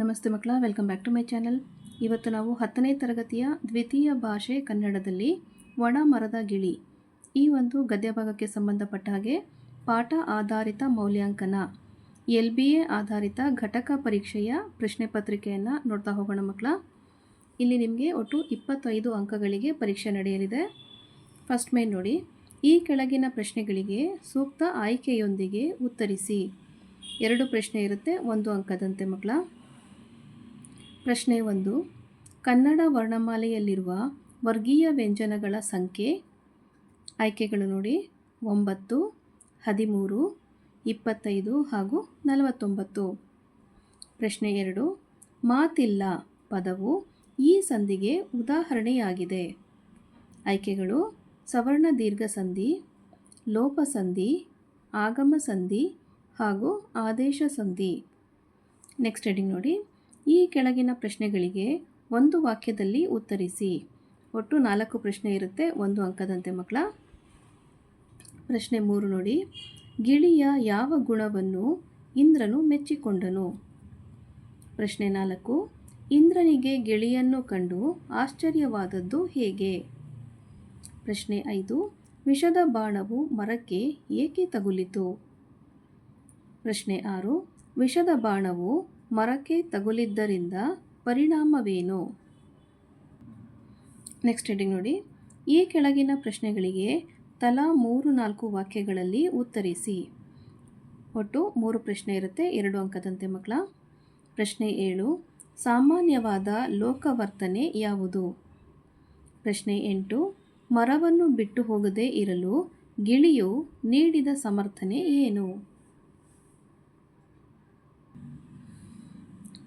ನಮಸ್ತೆ ಮಕ್ಕಳ welcome back to my channel ಇವತ್ತು ನಾವು ಹತ್ತನೇ ತರಗತಿಯ ದ್ವಿತೀಯ ಭಾಷೆ ಕನ್ನಡದಲ್ಲಿ ಒಣ ಮರದ ಗಿಳಿ. ಈ ಒಂದು ಗದ್ಯ ಭಾಗಕ್ಕೆ ಸಂಬಂಧಪಟ್ಟ ಹಾಗೆ ಪಾಠ ಆಧಾರಿತ ಮೌಲ್ಯಾಂಕನ, ಎಲ್ ಬಿ ಎ ಆಧಾರಿತ ಘಟಕ ಪರೀಕ್ಷೆಯ ಪ್ರಶ್ನೆ ಪತ್ರಿಕೆಯನ್ನು ನೋಡ್ತಾ ಹೋಗೋಣ ಮಕ್ಕಳ. ಇಲ್ಲಿ ನಿಮಗೆ ಒಟ್ಟು ಇಪ್ಪತ್ತೈದು ಅಂಕಗಳಿಗೆ ಪರೀಕ್ಷೆ ನಡೆಯಲಿದೆ. ಫಸ್ಟ್ ಮೇನ್ ನೋಡಿ. ಈ ಕೆಳಗಿನ ಪ್ರಶ್ನೆಗಳಿಗೆ ಸೂಕ್ತ ಆಯ್ಕೆಯೊಂದಿಗೆ ಉತ್ತರಿಸಿ. ಎರಡು ಪ್ರಶ್ನೆ ಇರುತ್ತೆ, ಒಂದು ಅಂಕದಂತೆ ಮಕ್ಕಳ. ಪ್ರಶ್ನೆ ಒಂದು. ಕನ್ನಡ ವರ್ಣಮಾಲೆಯಲ್ಲಿರುವ ವರ್ಗೀಯ ವ್ಯಂಜನಗಳ ಸಂಖ್ಯೆ, ಆಯ್ಕೆಗಳು ನೋಡಿ. ಒಂಬತ್ತು, ಹದಿಮೂರು, ಇಪ್ಪತ್ತೈದು ಹಾಗೂ ನಲವತ್ತೊಂಬತ್ತು. ಪ್ರಶ್ನೆ ಎರಡು. ಮಾತಿಲ್ಲ ಪದವು ಈ ಸಂಧಿಗೆ ಉದಾಹರಣೆಯಾಗಿದೆ. ಆಯ್ಕೆಗಳು. ಸವರ್ಣ ದೀರ್ಘ ಸಂಧಿ, ಲೋಪ ಸಂಧಿ, ಆಗಮ ಸಂಧಿ ಹಾಗೂ ಆದೇಶ ಸಂಧಿ. ನೆಕ್ಸ್ಟ್ ಹೆಡಿಂಗ್ ನೋಡಿ. ಈ ಕೆಳಗಿನ ಪ್ರಶ್ನೆಗಳಿಗೆ ಒಂದು ವಾಕ್ಯದಲ್ಲಿ ಉತ್ತರಿಸಿ. ಒಟ್ಟು ನಾಲ್ಕು ಪ್ರಶ್ನೆ ಇರುತ್ತೆ, ಒಂದು ಅಂಕದಂತೆ ಮಕ್ಕಳ. ಪ್ರಶ್ನೆ ಮೂರು ನೋಡಿ. ಗಿಳಿಯ ಯಾವ ಗುಣವನ್ನು ಇಂದ್ರನು ಮೆಚ್ಚಿಕೊಂಡನು? ಪ್ರಶ್ನೆ ನಾಲ್ಕು. ಇಂದ್ರನಿಗೆ ಗಿಳಿಯನ್ನು ಕಂಡು ಆಶ್ಚರ್ಯವಾದದ್ದು ಹೇಗೆ? ಪ್ರಶ್ನೆ ಐದು. ವಿಷದ ಬಾಣವು ಮರಕ್ಕೆ ಏಕೆ ತಗುಲಿತು? ಪ್ರಶ್ನೆ ಆರು. ವಿಷದ ಬಾಣವು ಮರಕ್ಕೆ ತಗುಲಿದ್ದರಿಂದ ಪರಿಣಾಮವೇನು? ನೆಕ್ಸ್ಟ್ ಹೆಡಿಂಗ್ ನೋಡಿ. ಈ ಕೆಳಗಿನ ಪ್ರಶ್ನೆಗಳಿಗೆ ತಲಾ ಮೂರು ನಾಲ್ಕು ವಾಕ್ಯಗಳಲ್ಲಿ ಉತ್ತರಿಸಿ. ಒಟ್ಟು ಮೂರು ಪ್ರಶ್ನೆ ಇರುತ್ತೆ, ಎರಡು ಅಂಕದಂತೆ ಮಕ್ಕಳ. ಪ್ರಶ್ನೆ ಏಳು, ಸಾಮಾನ್ಯವಾದ ಲೋಕವರ್ತನೆ ಯಾವುದು? ಪ್ರಶ್ನೆ ಎಂಟು, ಮರವನ್ನು ಬಿಟ್ಟು ಹೋಗದೇ ಇರಲು ಗಿಳಿಯು ನೀಡಿದ ಸಮರ್ಥನೆ ಏನು?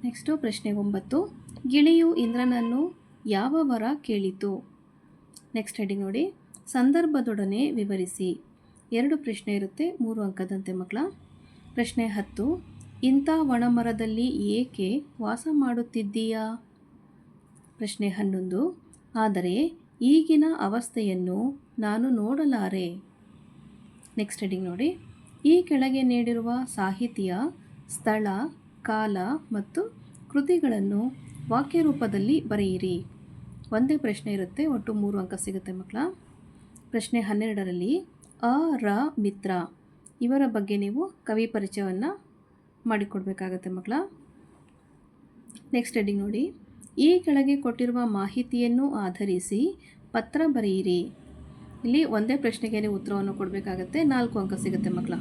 ನೆಕ್ಸ್ಟು ಪ್ರಶ್ನೆ ಒಂಬತ್ತು. ಗಿಳಿಯು ಇಂದ್ರನನ್ನು ಯಾವ ವರ ಕೇಳಿತು? ನೆಕ್ಸ್ಟ್ ಹೆಡಿಂಗ್ ನೋಡಿ. ಸಂದರ್ಭದೊಡನೆ ವಿವರಿಸಿ. ಎರಡು ಪ್ರಶ್ನೆ ಇರುತ್ತೆ, ಮೂರು ಅಂಕದಂತೆ ಮಕ್ಕಳ. ಪ್ರಶ್ನೆ ಹತ್ತು. ಇಂಥ ಒಣಮರದಲ್ಲಿ ಏಕೆ ವಾಸ ಮಾಡುತ್ತಿದ್ದೀಯಾ? ಪ್ರಶ್ನೆ ಹನ್ನೊಂದು. ಆದರೆ ಈಗಿನ ಅವಸ್ಥೆಯನ್ನು ನಾನು ನೋಡಲಾರೆ. ನೆಕ್ಸ್ಟ್ ಹೆಡಿಂಗ್ ನೋಡಿ. ಈ ಕೆಳಗೆ ನೀಡಿರುವ ಸಾಹಿತಿಯ ಸ್ಥಳ ಕಾಲ ಮತ್ತು ಕೃತಿಗಳನ್ನು ವಾಕ್ಯ ರೂಪದಲ್ಲಿ ಬರೆಯಿರಿ. ಒಂದೇ ಪ್ರಶ್ನೆ ಇರುತ್ತೆ, ಒಟ್ಟು ಮೂರು ಅಂಕ ಸಿಗುತ್ತೆ ಮಕ್ಕಳ. ಪ್ರಶ್ನೆ ಹನ್ನೆರಡರಲ್ಲಿ, ಅ, ರ, ಮಿತ್ರ. ಇವರ ಬಗ್ಗೆ ನೀವು ಕವಿ ಪರಿಚಯವನ್ನು ಮಾಡಿಕೊಡ್ಬೇಕಾಗತ್ತೆ ಮಕ್ಕಳ. ನೆಕ್ಸ್ಟ್ ಹೆಡಿಂಗ್ ನೋಡಿ. ಈ ಕೆಳಗೆ ಕೊಟ್ಟಿರುವ ಮಾಹಿತಿಯನ್ನು ಆಧರಿಸಿ ಪತ್ರ ಬರೆಯಿರಿ. ಇಲ್ಲಿ ಒಂದೇ ಪ್ರಶ್ನೆಗೆ ನೀವು ಉತ್ತರವನ್ನು ಕೊಡಬೇಕಾಗತ್ತೆ, ನಾಲ್ಕು ಅಂಕ ಸಿಗುತ್ತೆ ಮಕ್ಕಳ.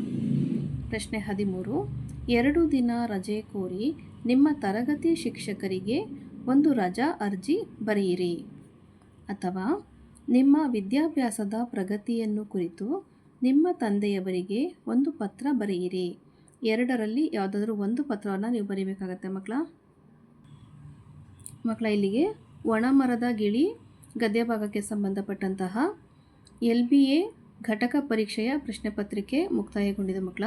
ಪ್ರಶ್ನೆ ಹದಿಮೂರು ಎರಡು ದಿನ ರಜೆ ಕೋರಿ ನಿಮ್ಮ ತರಗತಿ ಶಿಕ್ಷಕರಿಗೆ ಒಂದು ರಜಾ ಅರ್ಜಿ ಬರೆಯಿರಿ. ಅಥವಾ ನಿಮ್ಮ ವಿದ್ಯಾಭ್ಯಾಸದ ಪ್ರಗತಿಯನ್ನು ಕುರಿತು ನಿಮ್ಮ ತಂದೆಯವರಿಗೆ ಒಂದು ಪತ್ರ ಬರೆಯಿರಿ. ಎರಡರಲ್ಲಿ ಯಾವುದಾದ್ರೂ ಒಂದು ಪತ್ರವನ್ನು ನೀವು ಬರೀಬೇಕಾಗತ್ತೆ ಮಕ್ಕಳ ಮಕ್ಕಳ ಇಲ್ಲಿಗೆ ಒಣ ಮರದ ಗಿಳಿ ಗದ್ಯ ಭಾಗಕ್ಕೆ ಸಂಬಂಧಪಟ್ಟಂತಹ ಎಲ್ ಬಿ ಎ ಘಟಕ ಪರೀಕ್ಷೆಯ ಪ್ರಶ್ನೆ ಪತ್ರಿಕೆ ಮುಕ್ತಾಯಗೊಂಡಿದೆ ಮಕ್ಕಳ